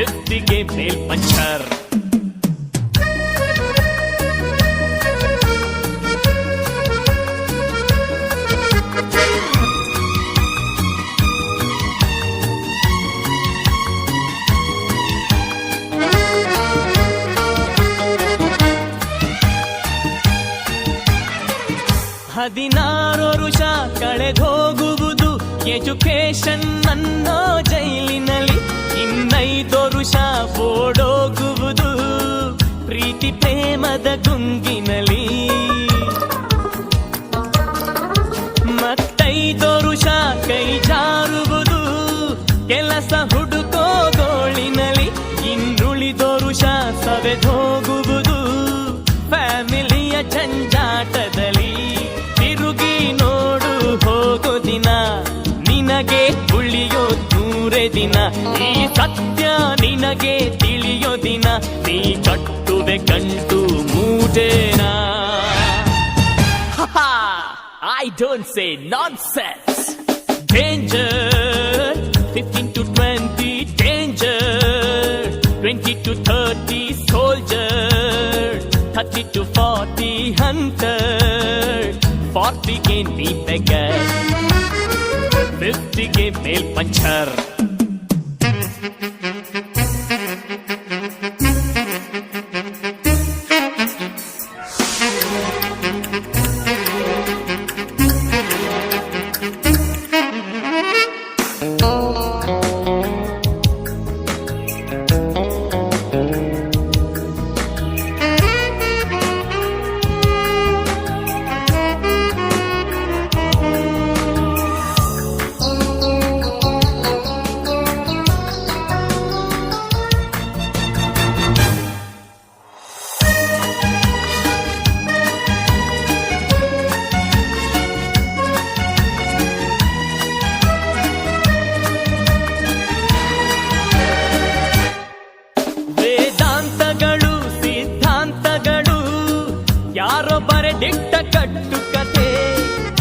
ಫಿಫ್ಟಿಗೆ ಮೇಲ್ಪಂಚರ್ ಹದಿನಾರು ವರುಷ ಕಳೆದೋಗುವುದು ಎಜುಕೇಶನ್ ಅನ್ನೋ ಜೈಲಿನಲ್ಲಿ. ಇನ್ನೈದು ವರುಷ ಓಡೋಗುವುದು ಪ್ರೀತಿ ಪ್ರೇಮದ ಗುಂಗಿನಲ್ಲಿ. ಮತ್ತೈ ವರುಷ ಕೈ ಜಾರುವುದು ಕೆಲಸ ಹುಡುಕೋ ಗೋಳಿನಲ್ಲಿ ಇನ್ನುಳಿದ ವರುಷ ಸವೆದೋಗುವುದು ಫ್ಯಾಮಿಲಿಯ ಜಂಜಾಟದಲ್ಲಿ ತಿರುಗಿ ನೋಡು ಹೋಗೋ ದಿನ. ನಿನಗೆ ಉಳಿಯೋ ದೂರೇ ದಿನ. ಈ ಸತ್ಯ ನಿನಗೆ ತಿಳಿಯೋ ದಿನ, ನೀ ಕಟ್ಟುವೆ ಕಂಡು ಮೂಟೇನ? I don't say nonsense danger fifteen to twenty danger twenty to thirty soldier thirty to forty hunter forty ಗೆ ನೀ ಬೆಗರ್ ಫಿಫ್ಟಿಗೆ ಮೇಲ್ ಪಂಚರ್ ಯಾರೋ ಕಟ್ಟು ಕತೆ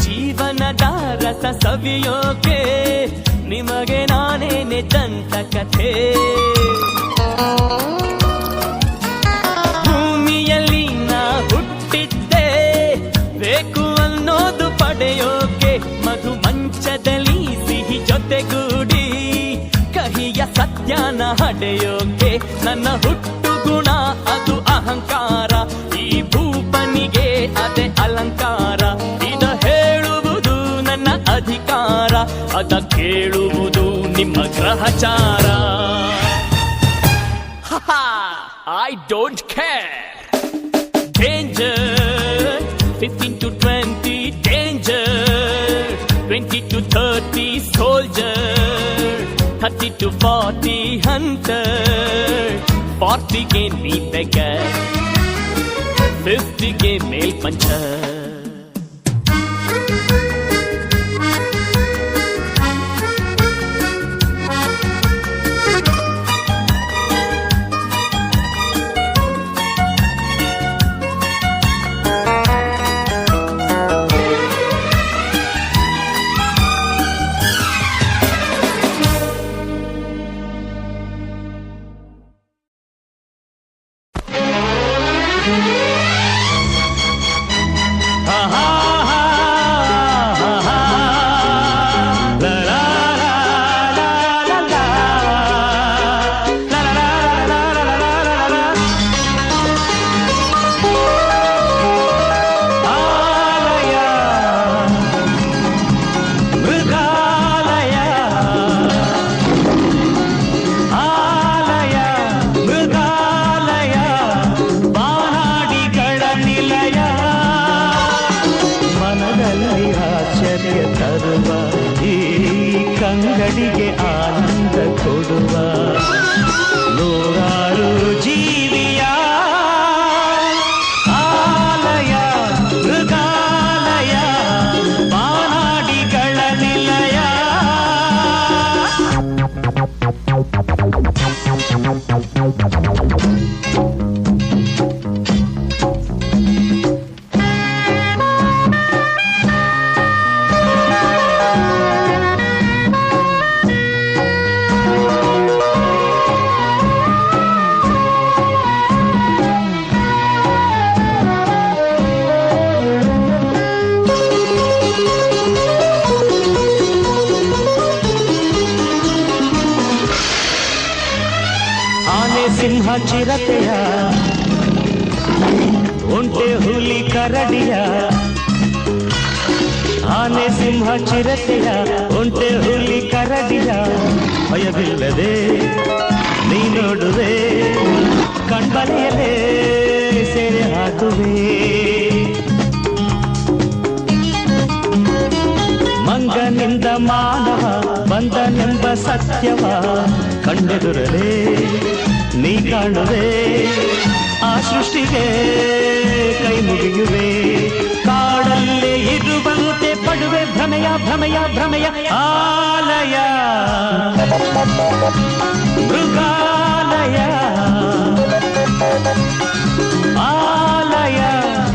ಜೀವನದ ರಸ ಸವಿಯೋಕೆ, ನಿಮಗೆ ನಾನೇ ದಂತ ಕಥೆ ಭೂಮಿಯಲ್ಲಿ ನಾ ಹುಟ್ಟಿದ್ದೆ, ಬೇಕು ಅನ್ನೋದು ಪಡೆಯೋಕೆ, ಮಧು ಮಂಚದಲ್ಲಿ ಸಿಹಿ ಜೊತೆಗೂಡಿ, ಕಹಿಯ ಸತ್ಯನ ಹಡೆಯೋಕೆ, ನನ್ನ ಹುಟ್ಟು ಗುಣ ಅದು ಅಹಂಕಾರ, ಈ ಭೂಪನಿಗೆ ಅದೇ ಅಲಂಕಾರ. ಇದ ಹೇಳುವುದು ನನ್ನ ಅಧಿಕಾರ. ಅದ ಕೇಳುವುದು ನಿಮ್ಮ ಗ್ರಹಚಾರ. I don't care danger. 15 to 20 danger. 20 to 30 soldier. 30 to 40 hunter. 40 ಗೆ ನೀ beggar. 50 ಗೆ ಮೇಲ್ ಪಂಚರ್ ಕಂಗಡಿಗೆ ಆನಂದ ಕೊಡುವ ಚಿರತೆಯ, ಒಂಟೆ ಹುಲಿ ಕರಡಿಯ, ಆನೆ ಸಿಂಹ ಚಿರತೆಯ, ಒಂಟೆ ಹುಲಿ ಕರಡಿಯ. ಭಯವಿಲ್ಲದೆ ನೀ ನೋಡುವೆ ಕಣ್ಬಲೆಯಲೇ ಸೇರೆ ಹಾಕುವೆ. ಮಂಗನಿಂದ ಮಾನವ, ಬಂದನೆಂಬ ಸತ್ಯವ, ಕಂಡೆದುರಲೇ ನೀ ಕಾಣುವೆ ಆ ಸೃಷ್ಟಿಗೆ ಕೈ ಮುಗಿಯುವೆ ಕಾಡಲ್ಲೇ ಇರುವಂತೆ ಪಡುವೆ ಭ್ರಮೆಯ ಭ್ರಮೆಯ ಭ್ರಮೆಯ ಆಲಯ ಮೃಗಾಲಯ ಆಲಯ